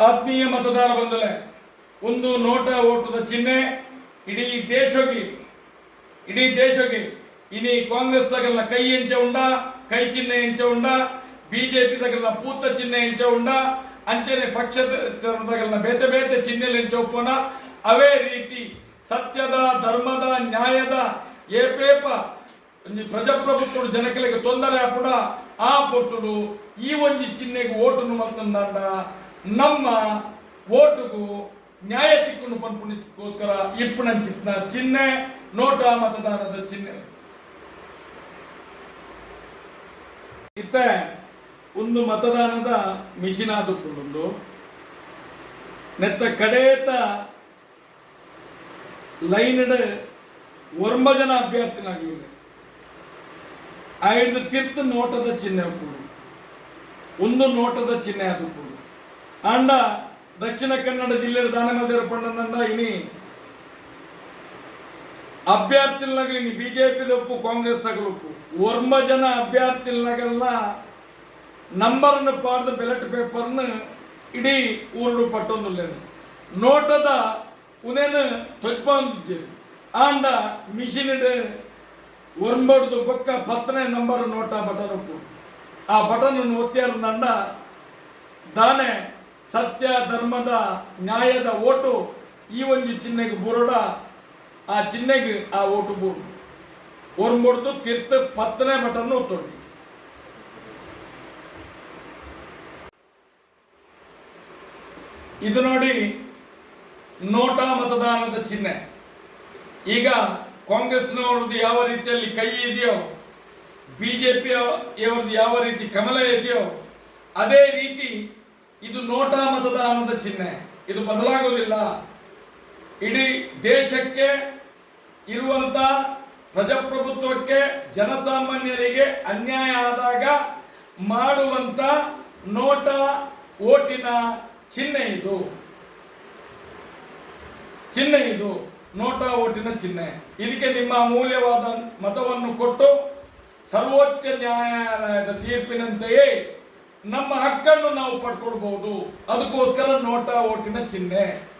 ಆತ್ಮೀಯ ಮತದಾರ ಬಂಧುಲೆ ಒಂದು ನೋಟ ಓಟದ ಚಿಹ್ನೆ ಇಡೀ ದೇಶಕ್ಕೆ ಇಡೀ ದೇಶಕ್ಕೆ ಇನಿ ಕಾಂಗ್ರೆಸ್ ತಗಲ್ಲ ಕೈ ಎಂಚ ಉಂಡ, ಕೈ ಚಿಹ್ನೆ ಎಂಚ ಉಂಡ, ಬಿಜೆಪಿ ತಗಲ್ಲ ಪೂತ ಚಿಹ್ನೆ ಎಂಚ ಉಂಡ ಅಂಚನೆ ಪಕ್ಷ ತಗಲ್ಲ ಬೇತೆ ಬೇತೆ ಚಿಹ್ನೆ ಎಂಚ ಒಪ್ಪೋಣ. ಅವೇ ರೀತಿ ಸತ್ಯದ, ಧರ್ಮದ, ನ್ಯಾಯದ ಏಪೇಪ ಪ್ರಜಾಪ್ರಭುತ್ವ ಜನಕಲಿಗೆ ತೊಂದರೆ ಆಪುಡ ಆ ಪೊಟ್ಟುಡು ಈ ಒಂದು ಚಿಹ್ನೆಗೆ ಓಟುನು ಮಲ್ತಂದಾಂಡ ನಮ್ಮ ಓಟುಗೂ ನ್ಯಾಯ ತಿಕ್ಕುನು ಪನ್ಪುಣಿಗೋಸ್ಕರ ಇಪ್ಪುನಂಚಿತ್ನ ಚಿಹ್ನೆ ನೋಟ ಮತದಾನದ ಚಿಹ್ನೆ ಇತ್ತ, ಒಂದು ಮತದಾನದ ಮಿಷಿನ್ ಆದುಕೊಂಡು ನೆತ್ತ ಕಡೇತ ಲೈನ್ಡ್ ಒರ್ಮ ಜನ ಅಭ್ಯರ್ಥಿನಾಗಿವೆ ಆ ಹಿಡಿದು ತೀರ್ಥ ನೋಟದ ಚಿಹ್ನೆ ಒಂದು ನೋಟದ ಚಿಹ್ನೆ ಅದು ಒಪ್ಪುಡು ಆಂಡ ದಕ್ಷಿಣ ಕನ್ನಡ ಜಿಲ್ಲೆ ದಾನಮಲ್ದೇರ ಪಂಡನಂದ ಇನಿ. ಅಭ್ಯರ್ಥಿಲ್ನಾಗ ಇನಿ, ಬಿಜೆಪಿ ಒಪ್ಪು ಕಾಂಗ್ರೆಸ್ ತಗಲುಪ್ಪು ಒರ್ಮ ಜನ ಅಭ್ಯರ್ಥಿಲ್ನಾಗೆಲ್ಲ ನಂಬರ್ನ ಪಾಡ್ದ ಬೆಲೆಟ್ ಪೇಪರ್ನ ಇಡೀ ಊರುಡು ಪಟ್ಟೊಂದುಲ್ಲೇನು. ನೋಟದ ಉನೇನು ತೊಜ್ಪಾಂದಿದ್ದೇವೆ ಆಂಡ ಮಿಷಿನಿಡ್ ಒರ್ಂಬಡ್ದು ಪಕ್ಕ ಪತ್ತನೇ ನಂಬರ್ ನೋಟ ಬಟನ್ ಉಪ್ಪು ಆ ಬಟನ್ ಒತ್ತಿಯಾರ್ದಂಡ ದಾನೆ ಸತ್ಯ, ಧರ್ಮದ, ನ್ಯಾಯದ ಓಟು, ಈ ಒಂದು ಚಿಹ್ನೆಗೆ ಬುರುಡ, ಆ ಚಿಹ್ನೆಗೆ ಆ ಓಟು ಬುರುಡು. ಒರ್ಂಬಡ್ದು ತೀರ್ಥ ಪತ್ತನೇ ಬಟನ್ ಒತ್ತೊಂಡು ಇದು ನೋಡಿ ನೋಟಾ ಮತದಾನದ ಚಿಹ್ನೆ. ಈಗ ಕಾಂಗ್ರೆಸ್ನವ್ರದ್ದು ಯಾವ ರೀತಿಯಲ್ಲಿ ಕೈ ಇದೆಯೋ ಬಿಜೆಪಿ ಅವರದ್ದು ಯಾವ ರೀತಿ ಕಮಲ ಇದೆಯೋ, ಅದೇ ರೀತಿ ಇದು ನೋಟಾ ಮತದಾನದ ಚಿಹ್ನೆ. ಇದು ಬದಲಾಗೋದಿಲ್ಲ. ಇಡೀ ದೇಶಕ್ಕೆ ಇರುವಂತ ಪ್ರಜಾಪ್ರಭುತ್ವಕ್ಕೆ ಜನಸಾಮಾನ್ಯರಿಗೆ ಅನ್ಯಾಯ ಆದಾಗ ಮಾಡುವಂತ ನೋಟ ಓಟಿನ ಚಿಹ್ನೆ ಇದು. ಚಿಹ್ನೆ ಇದು. ನೋಟ ಓಟಿನ ಚಿಹ್ನೆ. ಇದಕ್ಕೆ ನಿಮ್ಮ ಅಮೂಲ್ಯವಾದ ಮತವನ್ನು ಕೊಟ್ಟು ಸರ್ವೋಚ್ಚ ನ್ಯಾಯಾಲಯದ ತೀರ್ಪಿನಂತೆಯೇ ನಮ್ಮ ಹಕ್ಕನ್ನು ನಾವು ಪಡ್ಕೊಳ್ಬಹುದು. ಅದಕ್ಕೋಸ್ಕರ ನೋಟಾ ಓಟಿನ ಚಿಹ್ನೆ.